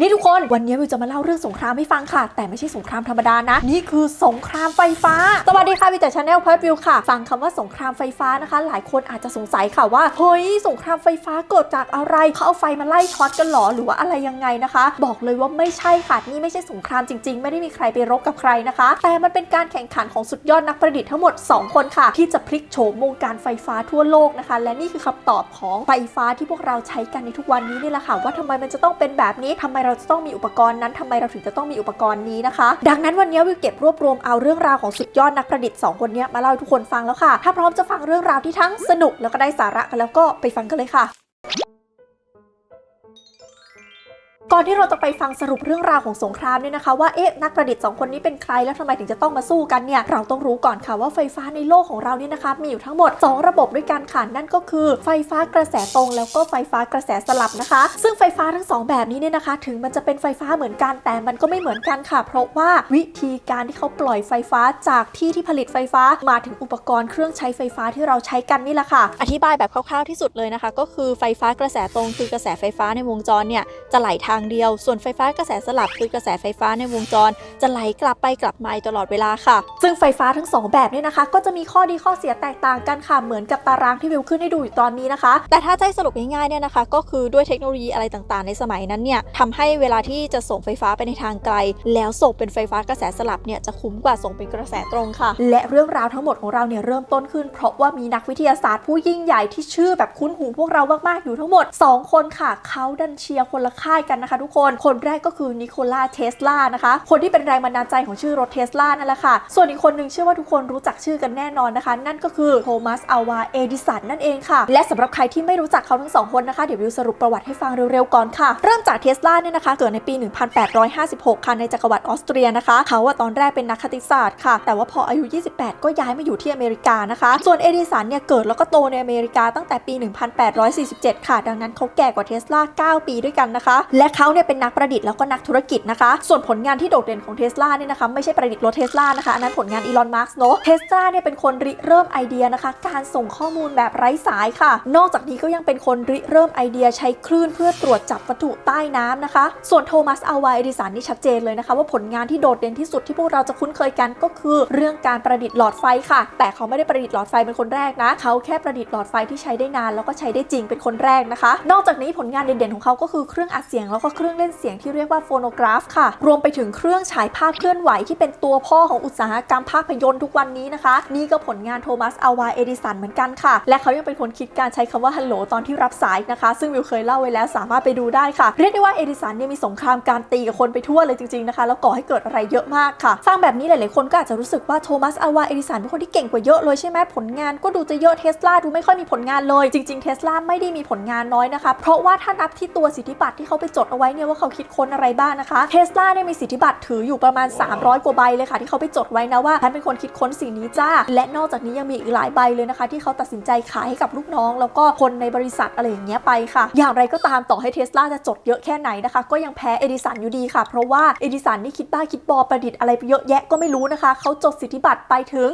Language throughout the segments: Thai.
นี่ทุกคนวันนี้วิวจะมาเล่าเรื่องสงครามให้ฟังค่ะ แต่ไม่ใช่สงครามธรรมดานะ นี่คือสงครามไฟฟ้า สวัสดีค่ะวิวจากชาแนลพอยวิวค่ะ ฟังคำว่าสงครามไฟฟ้านะคะ หลายคนอาจจะสงสัยค่ะว่าเฮ้ยสงครามไฟฟ้าเกิดจากอะไรเขาเอาไฟมาไล่ช็อตกันหรอหรือว่าอะไรยังไงนะคะ บอกเลยว่าไม่ใช่ค่ะนี่ไม่ใช่สงครามจริง ๆ ไม่ได้มีใครไปรบกับใครนะคะ แต่มันเป็นการแข่งขันของสุดยอดนักประดิษฐ์ทั้งหมด 2 คนค่ะ ที่จะพลิกโฉมวงการไฟฟ้าทั่วโลกนะคะ และนี่คือคำตอบของไฟฟ้าที่พวกเราใช้กันในทุกวันนี้นี่แหละค่ะว่าทำไมมันจะต้องเป็นแบบนี้ทำไมเราจะต้องมีอุปกรณ์นั้นทำไมเราถึงจะต้องมีอุปกรณ์นี้นะคะ ดังนั้นวันนี้วิวเก็บรวบรวมเอาเรื่องราวของสุดยอดนักประดิษฐ์สองคนนี้มาเล่าให้ทุกคนฟังแล้วค่ะ ถ้าพร้อมจะฟังเรื่องราวที่ทั้งสนุกแล้วก็ได้สาระกันแล้วก็ไปฟังกันเลยค่ะ ก่อนที่เราจะไปฟังสรุปเรื่องราวของสงครามเนี่ยนะคะว่าเอ๊ะนักประดิษฐ์สองคนนี้เป็นใครแล้วทำไมถึงจะต้องมาสู้กันเนี่ยเราต้องรู้ก่อนค่ะว่าไฟฟ้าในโลกของเราเนี่ยนะคะมีอยู่ทั้งหมด 2 ระบบด้วยกันค่ะนั่นก็คือไฟฟ้ากระแสตรงแล้วก็ไฟฟ้ากระแสสลับนะคะ ซึ่งไฟฟ้าทั้งสองแบบนี้เนี่ยนะคะ ถึงมันจะเป็นไฟฟ้าเหมือนกันแต่มันก็ไม่เหมือนกันค่ะ เพราะว่าวิธีการที่เขาปล่อยไฟฟ้าจากที่ที่ผลิตไฟฟ้ามาถึงอุปกรณ์เครื่องใช้ไฟฟ้าที่เราใช้กันนี่แหละค่ะ อธิบายแบบคร่าวๆที่สุดเลยนะคะ ก็คือไฟฟ้ากระแสตรงคือกระแสไฟฟ้าในวงจรเนี่ยจะไหลทางเดียว ส่วนไฟฟ้ากระแสสลับคือกระแสไฟฟ้าในวงจร จะไหลกลับไปกลับมาตลอดเวลาค่ะ ซึ่งไฟฟ้าทั้งสองแบบเนี่ยนะคะ ก็จะมีข้อดีข้อเสียแตกต่างกันค่ะเหมือนกับตารางที่วิวขึ้นให้ดูอยู่ตอนนี้นะคะ แต่ถ้าให้สรุปง่ายๆเนี่ยนะคะ ก็คือด้วยเทคโนโลยีอะไรต่างๆ ในสมัยนั้นเนี่ยทำให้เวลาที่จะส่งไฟฟ้าไปในทางไกล แล้วส่งเป็นไฟฟ้ากระแสสลับเนี่ยจะคุ้มกว่าส่งเป็นกระแสตรงค่ะ และเรื่องราวทั้งหมดของเราเนี่ยเริ่มต้นขึ้น เพราะว่ามีนักวิทยาศาสตร์ผู้ยิ่งใหญ่ที่ชื่อแบบคุ้นหูพวกเรามากๆอยู่ทั้งหมด 2 คนค่ะ เขาดันเชียร์คนละค่ายกันนะคะทุกคน คนแรกก็คือนิโคลาเทสลานะคะ คนที่เป็นแรงบันดาลใจของชื่อรถเทสลานั่นแหละค่ะ ส่วนอีกคนหนึ่งเชื่อว่าทุกคนรู้จักชื่อกันแน่นอนนะคะ นั่นก็คือโทมัสอัลวาเอดิสันนั่นเองค่ะ และสำหรับใครที่ไม่รู้จักเขาทั้งสองคนนะคะ เดี๋ยววิวสรุปประวัติให้ฟังเร็วๆก่อนค่ะ เริ่มจากเทสลาเนี่ยนะคะ เกิดในปี 1856 ค่ะ ในจักรวรรดิออสเตรียนะคะ เขาอะตอนแรกเป็นนักคณิตศาสตร์ค่ะ แต่ว่าพออายุ 28 ก็ย้ายมาอยู่ที่อเมริกานะคะ ส่วนเอดิสันเนี่ยเกิดแล้วก็โตในอเมริกาตั้งแต่ปี 1847 ค่ะ ดังนั้นเขาแก่กว่าเทสลา9 ปีด้วยกันนะคะ และเขาเนี่ยเป็นนักประดิษฐ์แล้วก็นักธุรกิจนะคะ ส่วนผลงานที่โดดเด่นของเทสลาเนี่ยนะคะไม่ใช่ประดิษฐ์รถเทสลานะคะ อันนั้นผลงานอีลอน มาร์กเนาะเทสลาเนี่ยเป็นคนริเริ่มไอเดียนะคะ การส่งข้อมูลแบบไร้สายค่ะ นอกจากนี้ก็ยังเป็นคนริเริ่มไอเดียใช้คลื่นเพื่อตรวจจับวัตถุใต้น้ำนะคะ ส่วนโทมัสอัลวาเอดิสันนี่ชัดเจนเลยนะคะ ว่าผลงานที่โดดเด่นที่สุดที่พวกเราจะคุ้นเคยกันก็คือ เรื่องการประดิษฐ์หลอดไฟค่ะ แต่เขาไม่ได้ประดิษฐ์หลอดไฟเป็นคนแรกนะเขาแค่ประดิษฐ์หลอดไฟที่ใช้ได้นานแล้วก็ใช้ได้จริงเป็นคนแรกนะคะ นอกจากนี้ผลงานเด่นๆของเขาก็คือเครื่องอัดเสียงแล้วกเครื่องเล่นเสียงที่เรียกว่าโฟโนกราฟค่ะ รวมไปถึงเครื่องฉายภาพเคลื่อนไหวที่เป็นตัวพ่อของอุตสาหกรรมภาพยนตร์ทุกวันนี้นะคะ นี่ก็ผลงานโทมัสอัลวาเอดิสันเหมือนกันค่ะ และเขายังเป็นคนคิดการใช้คำว่าฮัลโหลตอนที่รับสายนะคะ ซึ่งวิวเคยเล่าไว้แล้วสามารถไปดูได้ค่ะ เรียกได้ว่าเอดิสันเนี่ยมีสงครามการตีกับคนไปทั่วเลยจริงๆนะคะ แล้วก่อให้เกิดอะไรเยอะมากค่ะฟังแบบนี้หลายๆคนก็อาจจะรู้สึกว่าโทมัสอัลวาเอดิสันเป็นคนที่เก่งกว่าเยอะเลยใช่ไหมผลงานก็ดูจะเยอะเทสลาดูไม่ค่อยมีผลงานเลย จริงๆเทสลาไม่ได้มีผลงานน้อยนะคะ เพราะว่าถ้านับที่ตัวสิทธิบัตรที่เขาไปจดเอาไว้เนี่ยว่าเขาคิดค้นอะไรบ้างนะคะเทสลาเนี่ยมีสิทธิบัตรถืออยู่ประมาณ 300 กว่าใบเลยค่ะที่เขาไปจดไว้นะว่าฉันเป็นคนคิดค้นสิ่งนี้จ้า และนอกจากนี้ยังมีอีกหลายใบเลยนะคะ ที่เขาตัดสินใจขายให้กับลูกน้อง แล้วก็คนในบริษัทอะไรอย่างเงี้ยไปค่ะ อย่างไรก็ตามต่อให้เทสลาจะจดเยอะแค่ไหนนะคะ ก็ยังแพ้เอดิสันอยู่ดีค่ะ เพราะว่าเอดิสันนี่คิดบ้าคิดบอประดิษฐ์อะไรไปเยอะแยะก็ไม่รู้นะคะเขาจดสิทธิบัตรไปถึง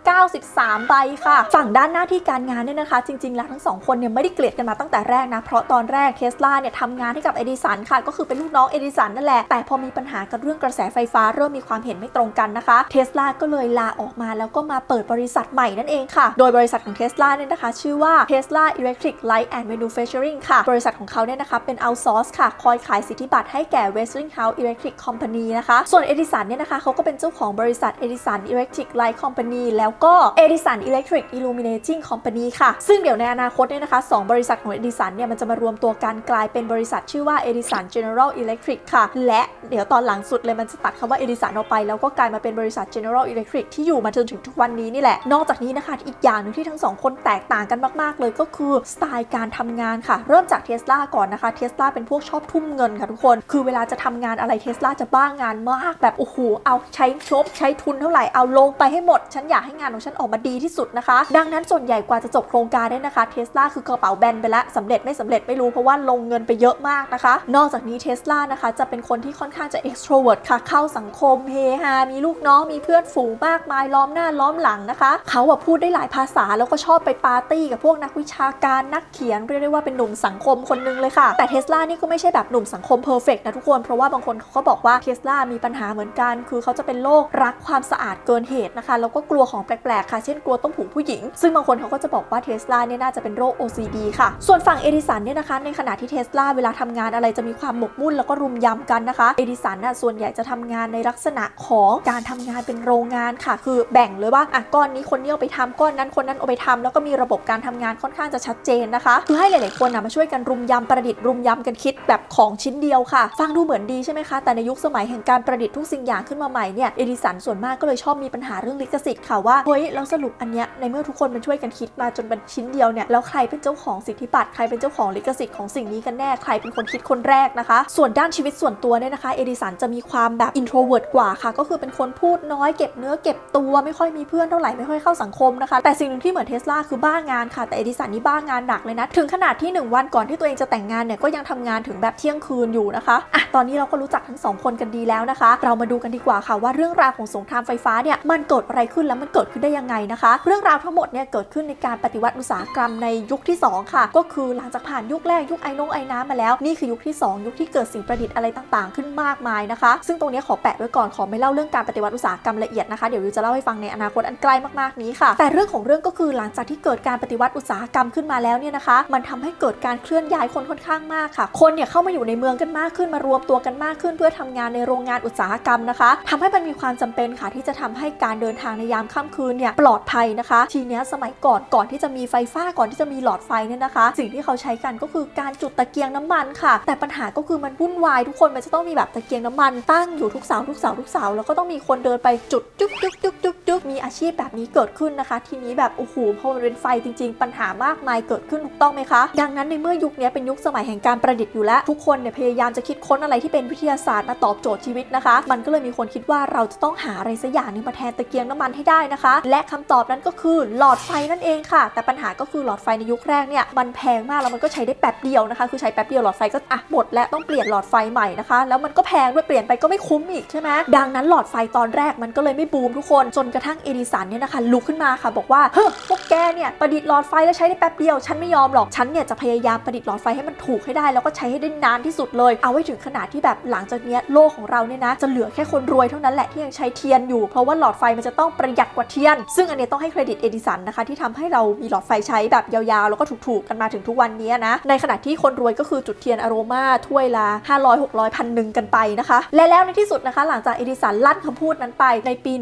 1,093 ใบค่ะ ฝั่งด้านหน้าที่การงานเนี่ยนะคะ จริงๆแล้วทั้งสองคนเนี่ยไม่ได้เกลียดกันมาตั้งแต่แรกนะเพราะตอนแรกเทสลาเนี่ยทำงานให้กับเอดิดิสันค่ะ ก็คือเป็นลูกน้องเอดิสันนั่นแหละ แต่พอมีปัญหากับเรื่องกระแสไฟฟ้าเริ่มมีความเห็นไม่ตรงกันนะคะเทสลาก็เลยลาออกมาแล้วก็มาเปิดบริษัทใหม่นั่นเองค่ะ โดยบริษัทของเทสลาเนี่ยนะคะ ชื่อว่า Tesla Electric Light and Manufacturing ค่ะ บริษัทของเขาเนี่ยนะคะเป็น outsource ค่ะ คอยขายสิทธิบัตรให้แก่ Westinghouse Electric Company นะคะ ส่วนเอดิสันเนี่ยนะคะเขาก็เป็นเจ้าของบริษัท Edison Electric Light Company แล้วก็ Edison Electric Illuminating Company ค่ะ ซึ่งเดี๋ยวในอนาคตเนี่ยนะคะสองบริษัทของ Edison เนี่ยมันจะมารวมตัวกันกลายเป็นบริษัทชื่อว่า Edison General Electric ค่ะ และเดี๋ยวตอนหลังสุดเลยมันจะตัดคำว่า Edison ออกไป แล้วก็กลายมาเป็นบริษัท General Electric ที่อยู่มาจนถึงทุกวันนี้นี่แหละ นอกจากนี้นะคะอีกอย่างหนึ่งที่ทั้งสองคนแตกต่างกันมาก ๆ เลยก็คือสไตล์การทำงานค่ะ เริ่มจากเทสลาก่อนนะคะเทสลาเป็นพวกชอบทุ่มเงินค่ะทุกคน คือเวลาจะทำงานอะไรเทสลาจะบ้างงานมากแบบโอ้โหเอาใช้ชบใช้ทุนเท่าไหร่เอาลงไปให้หมด ฉันอยากให้งานของฉันออกมาดีที่สุดนะคะ ดังนั้นส่วนใหญ่กว่าจะจบโครงการเนี่ยนะคะเทสลาคือกระเป๋าแบนไปแล้วสำเร็จไม่สำเร็จไม่รู้เพราะว่าลงเงินไปเยอะมากนะคะนะนอกจากนี้เทสลานะคะจะเป็นคนที่ค่อนข้างจะ extrovert ค่ะ เข้าสังคมเฮฮา มีลูกน้อง มีเพื่อนฝูงมากมาย ล้อมหน้าล้อมหลังนะคะ เขาอะพูดได้หลายภาษาแล้วก็ชอบไปปาร์ตี้กับพวกนักวิชาการนักเขียน เรียกได้ว่าเป็นหนุ่มสังคมคนนึงเลยค่ะ แต่เทสลานี่ก็ไม่ใช่แบบหนุ่มสังคมเพอร์เฟกนะทุกคน เพราะว่าบางคนเขาก็บอกว่าเทสลามีปัญหาเหมือนกัน คือเขาจะเป็นโรครักความสะอาดเกินเหตุนะคะแล้วก็กลัวของแปลกๆค่ะ เช่นกลัวต้มหูผู้หญิง ซึ่งบางคนเขาก็จะบอกว่าเทสลาเนี่ยน่าจะเป็นโรค OCD ค่ะ ส่วนฝั่งเอดิสันเนี่ยนะคะในขณะที่เทสลาเวลาทำงานอะไรจะมีความหมกมุ่นแล้วก็รุมยำกันนะคะ เอดิสันน่ะส่วนใหญ่จะทำงานในลักษณะของการทำงานเป็นโรงงานค่ะ คือแบ่งเลยว่าอะก้อนนี้คนนี้เอาไปทำก้อนนั้นคนนั้นเอาไปทำแล้วก็มีระบบการทำงานค่อนข้างจะชัดเจนนะคะ คือให้หลาย ๆ คนนะมาช่วยกันรุมยำประดิษฐ์รุมยำกันคิดแบบของชิ้นเดียวค่ะ ฟังดูเหมือนดีใช่ไหมคะ แต่ในยุคสมัยแห่งการประดิษฐ์ทุกสิ่งอย่างขึ้นมาใหม่เนี่ย เอดิสันส่วนมากก็เลยชอบมีปัญหาเรื่องลิขสิทธิ์ค่ะว่า เฮ้ย แล้วสรุปอันเนี้ยในเมื่อทุกคนมันช่วยกันคิดมาจนเป็นชิ้นเดียวเนี่ย แล้วใครเป็นเจ้าของสิทธิบัตร ใครเป็นเจ้าของลิขสิทธิ์ของสิ่งนี้กันแน่ ใครเป็นคนคิดคนแรกนะคะ ส่วนด้านชีวิตส่วนตัวเนี่ยนะคะเอดิสันจะมีความแบบ introvert กว่าค่ะ ก็คือเป็นคนพูดน้อยเก็บเนื้อเก็บตัวไม่ค่อยมีเพื่อนเท่าไหร่ไม่ค่อยเข้าสังคมนะคะ แต่สิ่งหนึ่งที่เหมือนเทสลาคือบ้างานค่ะแต่เอดิสันนี่บ้างานหนักเลยนะ ถึงขนาดที่ 1 วันก่อนที่ตัวเองจะแต่งงานเนี่ยก็ยังทำงานถึงแบบเที่ยงคืนอยู่นะคะอะตอนนี้เราก็รู้จักทั้งสองคนกันดีแล้วนะคะ เรามาดูกันดีกว่าค่ะว่าเรื่องราวของสงครามไฟฟ้าเนี่ยมันเกิดอะไรขึ้นแล้วมันเกิดขึ้นได้ยังไงนะคะ เรื่องราวทั้งหมดเนี่ยเกิดขึ้นในการปฏิวัติอุตสาหกรรมในยุคที่สองค่ะ ก็คือหลังจากผ่านยุคแรกยุคไอ้นงไอ้น้ำมาแล้วนี่คือยุคที่สองยุคที่เกิดสิ่งประดิษฐ์อะไรต่างๆ ขึ้นมากมายนะคะ ซึ่งตรงนี้ขอแปะไว้ก่อนขอไม่เล่าเรื่องการปฏิวัติอุตสาหกรรมละเอียดนะคะเดี๋ยววิวจะเล่าให้ฟังในอนาคตอันใกล้มากๆนี้ค่ะ แต่เรื่องของเรื่องก็คือหลังจากที่เกิดการปฏิวัติอุตสาหกรรมขึ้นมาแล้วเนี่ยนะคะ มันทำให้เกิดการเคลื่อนย้ายคนค่อนข้างมากค่ะ คนเนี่ยเข้ามาอยู่ในเมืองกันมากขึ้นมารวมตัวกันมากขึ้น เพื่อทำงานในโรงงานอุตสาหกรรมนะคะทำให้มันมีความจำเป็นค่ะ ที่จะทำให้การเดินทางในยามค่ำคืนเนี่ยปลอดภัยนะคะ ทีเนี้ยสมัยก่อนก่อนที่จะมีไฟฟ้าก่อนที่จะมีหลอดไฟเนี่ยนะคะ สิ่งที่เขาใช้กันก็คือการจุดตะเกียงน้ำมันค่ะแต่ปัญหาก็คือมันวุ่นวายทุกคนมันจะต้องมีแบบตะเกียงน้ำมันตั้งอยู่ทุกเสาทุกเสาทุกเสาแล้วก็ต้องมีคนเดินไปจุดจุ๊กจุ๊กจุ๊กจุกจุกมีอาชีพแบบนี้เกิดขึ้นนะคะ ทีนี้แบบโอ้โหพอมันเป็นไฟจริง ๆ ปัญหามากมายเกิดขึ้นถูกต้องไหมคะ ดังนั้นในเมื่อยุคนี้เป็นยุคสมัยแห่งการประดิษฐ์อยู่แล้ว ทุกคนเนี่ยพยายามจะคิดค้นอะไรที่เป็นวิทยาศาสตร์มาตอบโจทย์ชีวิตนะคะ มันก็เลยมีคนคิดว่าเราจะต้องหาอะไรสักอย่างหนึงมาแทนตะเกียงน้ำมันให้ได้นะคะ และคำตอบนั้นก็คือหลอดไฟนั่นเองค่ะ แต่ปัญหาก็คือหลอดไฟในยุคแรกเนี่ยมันแพงมากแล้วมันก็ใช้ได้แป๊บเดียวนะคะ คือใช้แป๊บเดียวหลอดไฟก็อะหมดแล้วต้องเปลี่ยนหลอดไฟใหม่นะคะ แล้วมันก็แพงด้วยเปลี่ยนไปก็ไม่คุ้มอีกใช่ไหมดังนั้นหลอดไฟตอนแรกมันก็เลยไม่บูมทุกคนจนกระทั่งเอดิสันเนี่ยนะคะลุกขึ้นมาค่ะบอกว่าเฮ้ยพวกแกเนี่ยประดิษฐ์หลอดไฟแล้วใช้ได้แป๊บเดียวฉันไม่ยอมหรอกฉันเนี่ยจะพยายามประดิษฐ์หลอดไฟให้มันถูกให้ได้ แล้วก็ใช้ให้ได้นานที่สุดเลย เอาไว้ถึงขนาดที่แบบหลังจากเนี้ยโลกของเราเนี่ยนะจะเหลือแค่คนรวยเท่านั้นแหละที่ยังใช้เทียนอยู่เพราะว่าหลอดไฟมันจะต้องประหยัดกว่าเทียน ซึ่งอันนี้ต้องให้เครดิตเอดิสันนะคะที่ทำให้เรามีหลอดไฟใช้แบบยาวๆ แล้วก็ถูกๆกันมาถึงทุกวันนี้นะในขณะที่คนรวยก็คือจุดเทียนอโรมาถ้วยละ500 600พันหนึ่งกันไปนะคะ และแล้วในที่สุดนะคะ หลังจากเอดิสันลั่นคำพูดนั้นไปในปี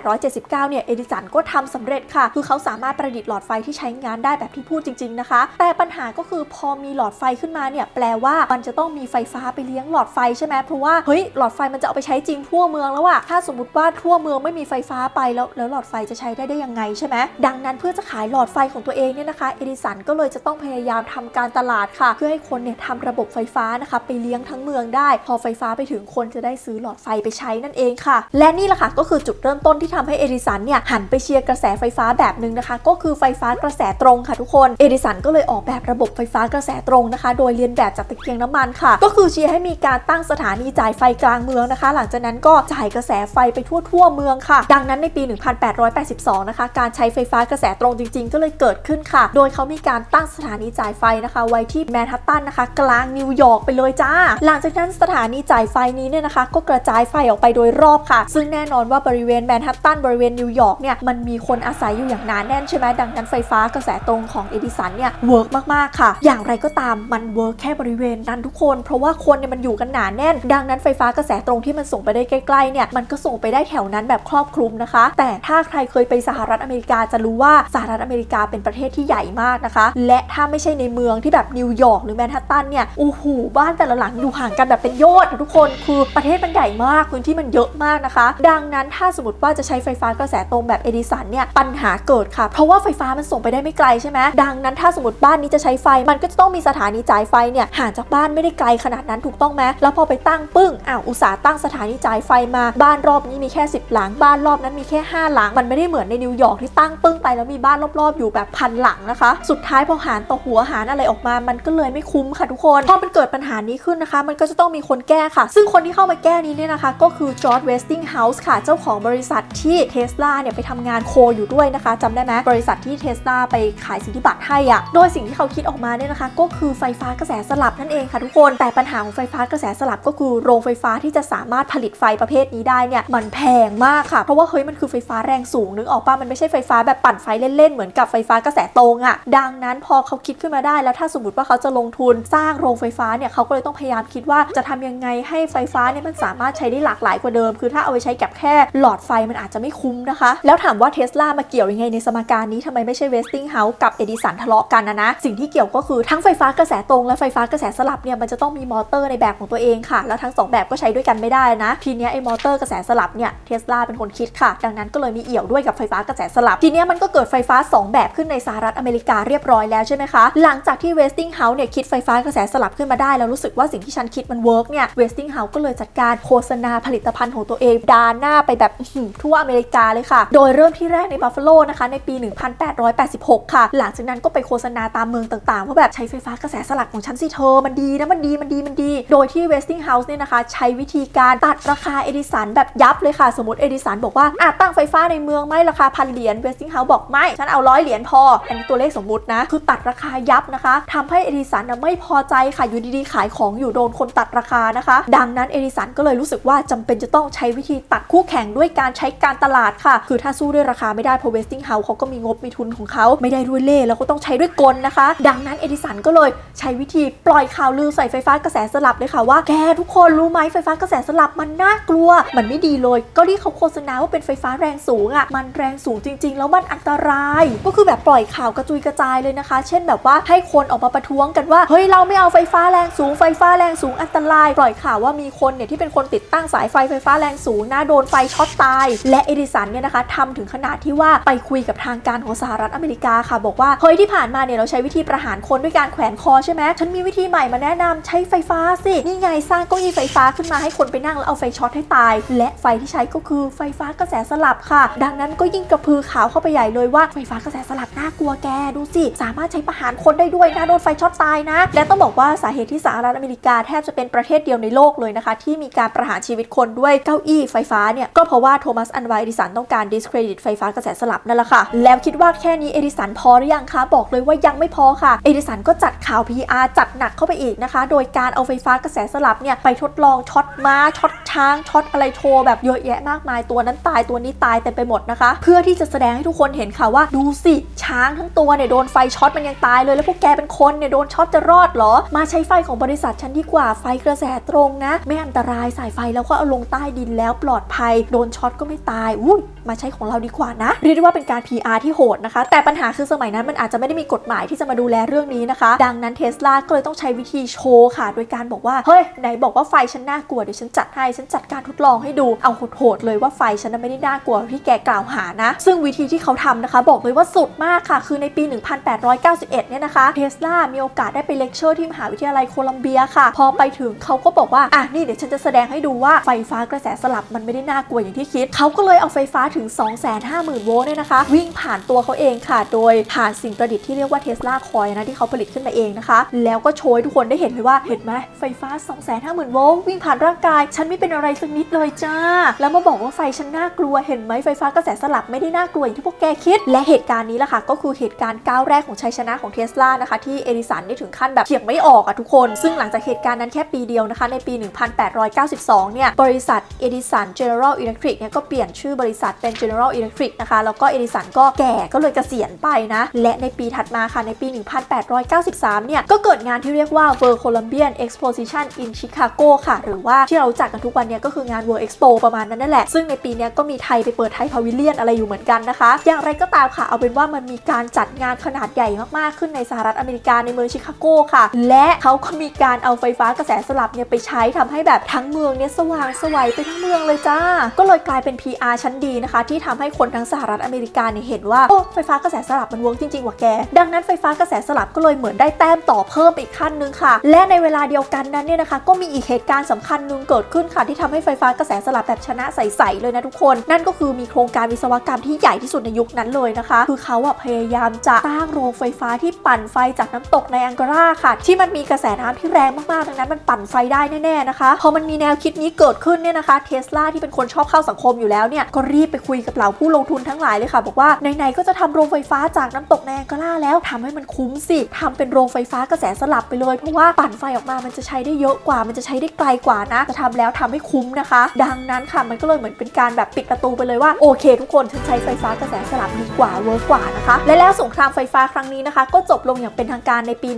1879 เนี่ยเอดิสันก็ทำสำเร็จค่ะ คือเขาสามารถประดิษฐ์หลอดไฟที่ใช้งานได้แบบที่พูดจริง ๆนะคะ แต่ปัญหาก็คือพอมีหลอดไฟขึ้นมาเนี่ยแปลว่ามันจะต้องมีไฟฟ้าไปเลี้ยงหลอดไฟใช่ไหมเพราะว่าเฮ้ยหลอดไฟมันจะเอาไปใช้จริงทั่วเมืองแล้วอะถ้าสมมติว่าทั่วเมืองไม่มีไฟฟ้าไปแล้วแล้วหลอดไฟจะใช้ได้ได้ยังไงใช่ไหมดังนั้นเพื่อจะขายหลอดไฟของตัวเองเนี่ยนะคะเอดิสันก็เลยจะต้องพยายามทำการตลาดค่ะ เพื่อให้คนเนี่ยทำระบบไฟฟ้านะคะไปเลี้ยงทั้งเมืองได้ พอไฟฟ้าไปถึงคนจะได้ซื้อหลอดไฟไปใช้นั่นเองค่ะ และนี่แหละค่ะก็คือจุดเริ่มต้นที่ทำให้เอดิสันเนี่ยหันไปเชียร์กระแสไฟฟ้าแบบหนึ่งนะคะ ก็คือไฟฟ้ากระแสตรงค่ะทุกคนเอดิสันก็เลยออกแบบระบบไฟฟ้ากระแสตรงนะคะ โดยเรียนแบบจากตะเกียงน้ำมันค่ะ ก็คือเชียร์ให้มีการตั้งสถานีจ่ายไฟกลางเมืองนะคะ หลังจากนั้นก็จ่ายกระแสไฟไปทั่วทั่วเมืองค่ะ ดังนั้นในปี 1882 นะคะ การใช้ไฟฟ้ากระแสตรงจริง ๆ ก็เลยเกิดขึ้นค่ะ โดยเขามีการตั้งสถานีจ่ายไฟนะคะ ไว้ที่แมนฮัตตันนะคะ กลางนิวยอร์กไปเลยจ้า หลังจากนั้นสถานีจ่ายไฟนี้เนี่ยนะคะ ก็กระจายไฟออกไปโดยรอบค่ะ ซึ่งแน่นอนว่าบริเวณแมนฮัตตันบริเวณนิวยอร์กเนี่ยมันมีคนอาศัยอยู่อย่างหนาแน่นใช่ไหมดังนั้นไฟฟ้ากระแสตรงของเอดิสันเนี่ยเวิร์กมากๆค่ะ อย่างไรก็ตามมันเวิร์กแค่บริเวณนั้นทุกคน เพราะว่าคนเนี่ยมันอยู่กันหนาแน่น ดังนั้นไฟฟ้ากระแสตรงที่มันส่งไปได้ใกล้ๆเนี่ยมันก็ส่งไปได้แถวนั้นแบบครอบคลุมนะคะ แต่ถ้าใครเคยไปสหรัฐอเมริกาจะรู้ว่าสหรัฐอเมริกาเป็นประเทศที่ใหญ่มากนะคะ และถ้าไม่ใช่ในเมืองที่แบบนิวยอร์กหรือแมนฮัตตันเนี่ยโอ้โหบ้านแต่ละหลังอยู่ห่างกันแบบเป็นโยชน์อะทุกคนคือประเทศมันใหญ่มากพื้นที่มันเยอะมากนะคะ ดังนั้นถ้าสมมติว่าจะใช้ไฟฟ้ากระแสตรงแบบเอดิสันเนี่ยปัญหาเกิดค่ะ เพราะว่าไฟฟ้ามันส่งไปได้ไม่ไกลใช่ไหมดังนั้นถ้าสมมติบ้านนี้จะใช้ไฟมันก็จะต้องมีสถานีจ่ายไฟเนี่ยห่างจากบ้านไม่ได้ไกลขนาดนั้นถูกต้องไหมแล้วพอไปตั้งปึ้งอ้าวอุตสาห์ตั้งสถานีจ่ายไฟมาบ้านรอบนี้มีแค่ 10 หลัง บ้านรอบนั้นมีแค่ 5 หลัง มันไม่ได้เหมือนในนิวยอร์กที่ตั้งปึ้งไปแล้วมีบ้านรอบๆ อยู่แบบพันหลังนะคะ สุดท้ายพอหารต่อหัวหารอะไรออกมา มันก็เลยไม่คุ้มค่ะทุกคนพอมันเกิดปัญหานี้ขึ้นนะคะ มันก็จะต้องมีคนแก้ค่ะ ซึ่งคนที่เข้ามาแก้นี้เนี่ยนะคะ ก็คือจอร์ดเวสติงเฮาส์ค่ะ เจ้าของบริษัทที่เทสลาเนี่ยไปทำงานโคอยู่ด้วยนะคะจำได้ไหมบริษัทที่เทสลาไปขายสิทธิบัตรให้อะโดยสิ่งที่เขาคิดออกมาเนี่ยนะคะ ก็คือไฟฟ้ากระแสสลับนั่นเองค่ะทุกคน แต่ปัญหาของไฟฟ้ากระแสสลับก็คือโรงไฟฟ้าที่จะสามารถผลิตไฟประเภทนี้ได้เนี่ยมันแพงมากค่ะ เพราะว่าเฮ้ยมันคือไฟฟ้าแรงสูงนึกออกป่ะมันไม่ใช่ไฟฟ้าแบบปั่นไฟเล่นๆเหมือนกับไฟฟ้ากระแสตรงอะดังนั้นพอเขาคิดขึ้นมาได้แล้วถ้าสมมติว่าเขาจะลงทุนสร้างโรงไฟฟ้าเนี่ยเขาก็เลยต้องพยายามคิดว่าจะทำยังไงให้ไฟฟ้าเนี่ยมันสามารถใช้ได้หลากหลายกว่าเดิม คือถ้าเอาไปใช้กับแค่หลอดไฟมันอาจจะไม่คุ้มนะคะ แล้วถามว่าเทสลามาเกี่ยวยังไงในสมการนี้ทำไมไม่ใช่เวสติงเฮาส์กับเอดิสันทะเลาะกันนะนะสิ่งที่เกี่ยวก็คือทั้งไฟฟ้ากระแสตรงและไฟฟ้ากระแสสลับเนี่ยมันจะต้องมีมอเตอร์ในแบบของตัวเองค่ะ แล้วทั้งสองแบบก็ใช้ด้วยกันไม่ได้นะทีเนี้ยไอ้มอเตอร์กระแสสลับเนี่ยเทสลาเป็นคนคิดค่ะ ดังนั้นก็เลยมีเอี่ยวด้วยกับไฟฟ้ากระแสสลับ ทีเนี้ยมันก็เกิดไฟฟ้า 2 แบบขึ้นในสหรัฐอเมริกาเรียบร้อยแล้วใช่ไหมคะหลังจากที่เวสติงเฮาส์เนี่ยคิดไฟฟ้ากระแสสลับขึ้นมาได้แล้วรู้สึกว่าสิ่งที่ฉันคิดมันเวิร์กเนี่ยเวสติงเฮาส์ก็เลยจัดการโฆษณาผลิตภัณฑ์ของตัวเองดานหน้าไปแบบทั่วอเมริกาเลยค่ะ โดยเริ่มที่แรกในบัฟฟาโลนะคะในปี 1886 ค่ะ หลังจากนั้นก็ไปโฆษณาตามเมืองต่างๆว่าแบบใช้ไฟฟ้ากระแสสลับของฉันสิเธอ มันดีนะ มันดี มันดี มันดี โดยที่เวสติงเฮาส์เนี่ยนะคะ ใช้วิธีการตัดราคาเอดิสันแบบยับเลยค่ะ สมมติเอดิสันบอกว่าอะตั้งไฟฟ้าในเมืองไหม่ราคาพันเหรียญเวสติงเฮาส์บอกไม่ ฉันเอาร้อยเหรียญพอ อันนี้ตัวเลขสมมตินะ คือตัดราคายับนะคะทำให้เอดิสันไม่พอใจค่ะอยู่ดีๆ ขายของอยู่โดนคนตัดราคานะคะ ดังนั้นเอดิสันก็เลยรู้สึกว่าจำเป็นจะต้องใช้วิธีตัดคู่แข่งด้วยการใช้การตลาดค่ะ คือถ้าสู้ด้วยราคาไม่ได้เพราะเวสติงเฮาส์เขาก็มีงบมีทุนของเขาไม่ได้ด้วยเล่แล้วก็ต้องใช้ด้วยกลนะคะ ดังนั้นเอดิสันก็เลยใช้วิธีปล่อยข่าวลือใส่ไฟฟ้ากระแสสลับเลยค่ะว่าแกทุกคนรู้ไหมไฟฟ้ากระแสสลับมันน่ากลัว มันไม่ดีเลย ก็ที่เขาโฆษณาว่าเป็นไฟฟ้าแรงสูงอะมันแรงสูงจริง ๆ แล้วมันอันตราย ก็คือแบบปล่อยข่าวกระจุยกระจายเลยนะคะ เช่นแบบว่าให้คนออกมาประท้วงกันว่าเฮ้ยเราไม่เอาไฟฟ้าาแรงสูงไฟฟ้าแรงสูงอันตราย ปล่อยข่าวว่ามีคนเนี่ยที่เป็นคนติดตั้งสายไฟไฟฟ้าแรงสูงนะโดนไฟช็อตตาย และเอดิสันเนี่ยนะคะทำถึงขนาดที่ว่าไปคุยกับทางการของสหรัฐอเมริกาค่ะ บอกว่าเฮ้ยที่ผ่านมาเนี่ยเราใช้วิธีประหารคนด้วยการแขวนคอใช่ไหมฉันมีวิธีใหม่มาแนะนำใช้ไฟฟ้าสินี่ไงสร้างเก้าอี้ไฟฟ้าขึ้นมาให้คนไปนั่งแล้วเอาไฟช็อตให้ตาย และไฟที่ใช้ก็คือไฟฟ้ากระแสสลับค่ะ ดังนั้นก็ยิ่งกระพือขาวเข้าไปใหญ่เลยว่าไฟฟ้ากระแสสลับน่ากลัวแกดูสิสามารถใช้ประหารคนได้ด้วยนะโดนไฟช็อตตายนะ และต้องบอกว่าสาเหตุที่สหรัฐอเมริกาแทบจะเป็นประเทศเดียวในโลกเลยนะคะ ที่มีการประหารชีวิตคนด้วยเก้าอี้ไฟฟ้าเนี่ย ก็เพราะว่าโทมัสอันไวเอดิสันต้องการ discredit ไฟฟ้ากระแสสลับนั่นแหละค่ะ แล้วคิดว่าแค่นี้เอดิสันพอหรือยังคะบอกเลยว่ายังไม่พอค่ะเอดิสันก็จัดข่าว PR จัดหนักเข้าไปอีกนะคะ โดยการเอาไฟฟ้ากระแสสลับเนี่ยไปทดลองช็อตม้าช็อตช้างช็อตอะไรโชว์แบบเยอะแยะมากมายตัวนั้นตายตัวนี้ตายเต็มไปหมดนะคะ เพื่อที่จะแสดงให้ทุกคนเห็นค่ะว่าดูสิช้างทั้งตัวเนี่ยโดนไฟช็อตมันยังตายเลยแล้วพวกแกเป็นคนเนี่ยโดนช็อตจะรอดเหรอ มาใช้ไฟของบริษัทฉันดีกว่าไฟกระแสตรงนะ ไม่อันตรายสายไฟแล้วก็เอาลงใต้ดินแล้วปลอดภัย โดนช็อตก็ไม่ตายอุ้ยมาใช้ของเราดีกว่านะ เรียกได้ว่าเป็นการ PR ที่โหดนะคะ แต่ปัญหาคือสมัยนั้นมันอาจจะไม่ได้มีกฎหมายที่จะมาดูแลเรื่องนี้นะคะ ดังนั้นเทสลาก็เลยต้องใช้วิธีโชว์ค่ะ โดยการบอกว่าเฮ้ยไหนบอกว่าไฟฉันน่ากลัวเดี๋ยวฉันจัดให้ฉนจัดการทดลองให้ดูเอาโหดๆเลยว่าไฟฉันไม่ได้น่ากลัวที่แกกล่าวหานะ ซึ่งวิธีที่เขาทำนะคะ บอกเลยว่าสุดมากค่ะ คือในปี 1891 เนี่ยนะคะเทสลามีโอกาสได้ไปเลคเชอร์ที่มหาวิทยาลัยโคลัมเบียค่ะ พอไปถึงเขาก็บอกว่า อะนี่เดี๋ยวฉันจะแสดงให้ดูว่าไฟฟ้ากระแสสลับมันไม่ได้น่ากลัวอย่างที่คิด เขาก็เลยเอาไฟฟ้าถึง 250,000 โวลต์เนี่ยนะคะ วิ่งผ่านตัวเขาเองค่ะ โดยผ่านสิ่งประดิษฐ์ที่เรียกว่าเทสลาคอยนะที่เขาผลิตขึ้นมาเองนะคะ แล้วก็โชว์ให้ทุกคนได้เห็นเลยว่าเห็นไหมไฟฟ้า 250,000 โวลต์วิ่งผ่านร่างกายฉันไม่เป็นอะไรสักนิดเลยจ้า แล้วมาบอกว่าไฟฉันน่ากลัวเห็นไหมไฟฟ้ากระแสสลับไม่ได้น่ากลัวอย่างที่พวกแกคิด และเหตุการณ์นี้แหละค่ะ ก็คือเหตุการณ์ก้าวแรกของชัยชนะของเทสลานะคะ ที่เอดิสันนี่ถึงขั้นแบบเถียงไม่ออกอะทุกคน ซึ่งหลังจากเหตุการณ์นั้นแค่ปีเดียวนะคะ ในปี 1892 เนี่ย บริษัทเอดิสัน General Electric เนี่ยก็เปลี่ยนชื่อบริษัทเป็น General Electric นะคะแล้วก็เอดิสันก็แก่ก็เลยเกษียณไปนะ และในปีถัดมาค่ะในปี 1893 เนี่ยก็เกิดงานที่เรียกว่า World Columbian Exposition in Chicago ค่ะ หรือว่าที่เราจักกันทุกวันเนี้ก็คืองาน World Expo ประมาณนั้นนั่นแหละ ซึ่งในปีนี้ก็มีไทยไปเปิดไทยพาวิเลียนอะไรอยู่เหมือนกันนะคะ อย่างไรก็ตามค่ะ เอาเป็นว่ามันมีการจัดงานขนาดใหญ่มากๆ ขึ้นในสหรัฐอเมริกาในเมืองชิคาโกค่ะ และเขาก็มีการเอาไฟฟ้ากระแสสลับเนี่ยไปใช้ทำให้แบบทั้งเมืองเนี่ยสว่างสวัยไปทั้งเมืองเลยจ้า ก็เลยกลายเป็น PR ชั้นดีนะคะ ที่ทำให้คนทั้งสหรัฐอเมริกาเนี่ยเห็นว่าโอ้ไฟฟ้ากระแสสลับมันเวิร์กจริงๆว่ะแก ดังนั้นไฟฟ้ากระแสสลับก็เลยเหมือนได้แต้มต่อเพิ่มไปอีกขั้นหนึงค่ะ และในเวลาเดียวกันนั้นเนี่ยนะคะ ก็มีอีกเหตุการณ์สำคัญหนึ่งเกิดขึ้นค่ะที่ทำให้ไฟฟ้ากระแสสลับแบบชนะใสๆเลยนะทุกคน นั่นก็คือมีโครงการวิศวกรรมที่ใหญ่ที่สุดในยุคนั้นเลยนะคะ คือเขาอะพยายามจะสร้างโรงไฟฟ้าที่ปั่นไฟจากน้ำตกในอังการาค่ะ ที่มันมีกระแสน้ำที่แรงมากๆดังนั้นมันปั่นไฟได้แน่ๆนะคะพอมันมีแนวคิดนี้เกิดขึ้นเนี่ยนะคะเทสลาที่เป็นคนชอบเข้าสังคมอยู่แล้วเนี่ยก็รีบไปคุยกับเหล่าผู้ลงทุนทั้งหลายเลยค่ะ บอกว่าไหนๆก็จะทำโรงไฟฟ้าจากน้ำตกในอังการาแล้วทำให้มันคุ้มสิทำเป็นโรงไฟฟ้ากระแสสลับไปเลย เพราะว่าปั่นไฟออกมามันจะใช้ได้เยอะกว่ามันจะใช้ได้ไกลกว่านะจะทำแล้วทำให้คุ้มนะคะ ดังนั้นค่ะมันก็เลยเหมือนเป็นการแบบปิดประตูไปเลยว่าโอเค ทุกคนฉันใช้ไฟฟ้ากระแสสลับดีกว่าเวิร์กกว่านะคะ และแล้วสงครามไฟฟ้าครั้งนี้นะคะ ก็จบลงอย่างเป็นทางการในปี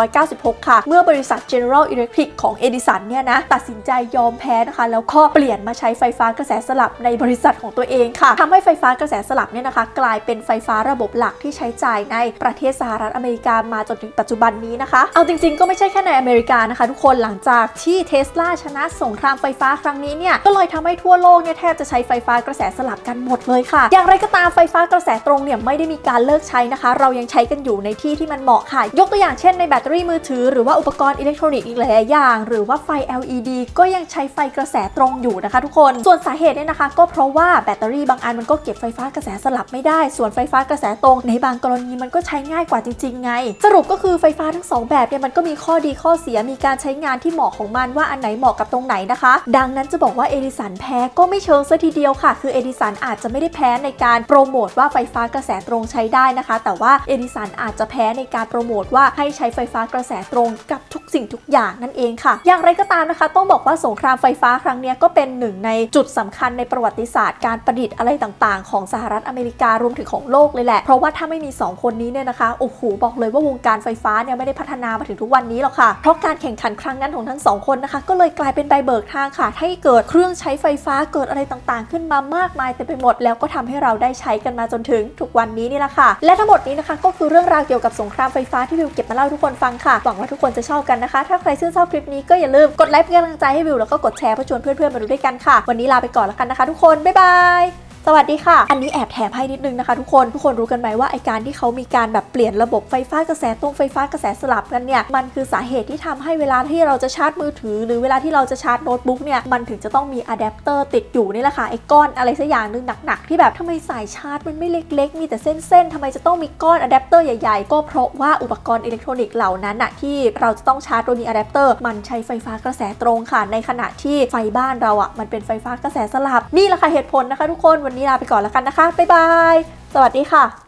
1896 ค่ะ เมื่อบริษัท General Electric ของเอดิสันเนี่ยนะตัดสินใจยอมแพ้นะคะ แล้วก็เปลี่ยนมาใช้ไฟฟ้ากระแสสลับในบริษัทของตัวเองค่ะทำให้ไฟฟ้ากระแสสลับเนี่ยนะคะ กลายเป็นไฟฟ้าระบบหลักที่ใช้จ่ายในประเทศสหรัฐอเมริกามาจนถึงปัจจุบันนี้นะคะ เอาจริงๆ ก็ไม่ใช่แค่ในอเมริกานะคะ ทุกคนหลังจากที่เทสลาชนะสงครามไฟฟ้าครั้งนี้เนี่ยก็เลยทำให้ทั่วโลกเนี่ยแทบจะใช้ไฟฟ้ากระแสสลับกันหมดเลยค่ะ อย่างไรก็ตามไฟฟ้ากระแสตรงเนี่ยไม่ได้มีการเลิกใช้นะคะ เรายังใช้กันอยู่ในที่ที่มันเหมาะค่ะ ยกตัวอย่างเช่นในแบตเตอรี่มือถือหรือว่าอุปกรณ์อิเล็กทรอนิกส์อีกหลายอย่าง หรือว่าไฟ LED ก็ยังใช้ไฟกระแสตรงอยู่นะคะ ทุกคนส่วนสาเหตุเนี่ยนะคะ ก็เพราะว่าแบตเตอรี่บางอันมันก็เก็บไฟฟ้ากระแสสลับไม่ได้ ส่วนไฟฟ้ากระแสตรงในบางกรณีมันก็ใช้ง่ายกว่าจริง ๆ ไง สรุปก็คือไฟฟ้าทั้งสองแบบเนี่ยมันก็มีข้อดีข้อเสียมีการใช้งานที่เหมาะของมันว่าอันไหนเหมาะกับตรงไหนนะคะดังนั้นจะบอกว่าเอดิสันแพ้ก็ไม่เชิงซะทีเดียวค่ะ คือเอดิสันอาจจะไม่ได้แพ้ในการโปรโมทว่าไฟฟ้ากระแสตรงใช้ได้นะคะ แต่ว่าเอดิสันอาจจะแพ้ในการโปรโมทว่าให้ใช้ไฟฟ้ากระแสตรงกับทุกสิ่งทุกอย่างนั่นเองค่ะ อย่างไรก็ตามนะคะ ต้องบอกว่าสงครามไฟฟ้าครั้งนี้ก็เป็นหนึ่งในจุดสำคัญในประวัติศาสตร์การประดิษฐ์อะไรต่างๆ ของสหรัฐอเมริการวมถึงของโลกเลยแหละ เพราะว่าถ้าไม่มี 2 คนนี้เนี่ยนะคะ โอ้โห บอกเลยว่าวงการไฟฟ้าเนี่ยไม่ได้พัฒนามาถึงทุกวันนี้หรอกค่ะ เพราะการแข่งขันครั้งนั้นของทั้งสองคนนะคะ ก็เลยกลายเป็นใบเบิกทางค่ะ ให้เกิดเครื่องใช้ไฟฟ้าเกิดอะไรต่างๆ ขึ้นมามากมายเต็มไปหมด แล้วก็ทำให้เราได้ใช้กันมาจนถึงทุกวันนี้นี่แหละค่ะ และทั้งหมดนี้นะคะ ก็คือเรื่องราวเกี่ยวกับสงครามไฟฟ้าที่วิวเก็บมาเล่าทุกคนฟังค่ะหวังว่าทุกคนจะชอบกันนะคะ ถ้าใครชื่นชอบคลิปนี้ก็อย่าลืมกดไลค์เป็นกำลังใจให้วิวแล้วก็กดแชร์เพื่อชวนเพื่อนๆมาดูด้วยกันค่ะ วันนี้ลาไปก่อนแล้วกันนะคะ ทุกคนบ๊ายบาย สวัสดีค่ะ อันนี้แอบแถมให้นิดนึงนะคะทุกคน ทุกคนรู้กันไหมว่าไอการที่เขามีการแบบเปลี่ยนระบบไฟฟ้ากระแสตรงไฟฟ้ากระแสสลับกันเนี่ย มันคือสาเหตุที่ทำให้เวลาที่เราจะชาร์จมือถือ หรือเวลาที่เราจะชาร์จโน้ตบุ๊กเนี่ย มันถึงจะต้องมีอะแดปเตอร์ติดอยู่นี่แหละค่ะ ไอก้อนอะไรสักอย่างหนึงหนักๆ ที่แบบทำไมสายชาร์จมันไม่เล็กๆ มีแต่เส้นๆทำไมจะต้องมีก้อนอะแดปเตอร์ใหญ่ๆ ก็เพราะว่าอุปกรณ์อิเล็กทรอนิกส์เหล่านั้นอะที่เราจะต้องชาร์จโดยมีอะแดปเตอร์มันใช้ไฟฟ้ากระแสตรงค่ะ ในขณะที่ไฟบ้านเราอะมันเป็นไฟฟ้ากระแสสลับนี่แหละค่ะเหตุผลนะคะทุกคนวันนี้ลาไปก่อนแล้วกันนะคะ บ๊ายบาย สวัสดีค่ะ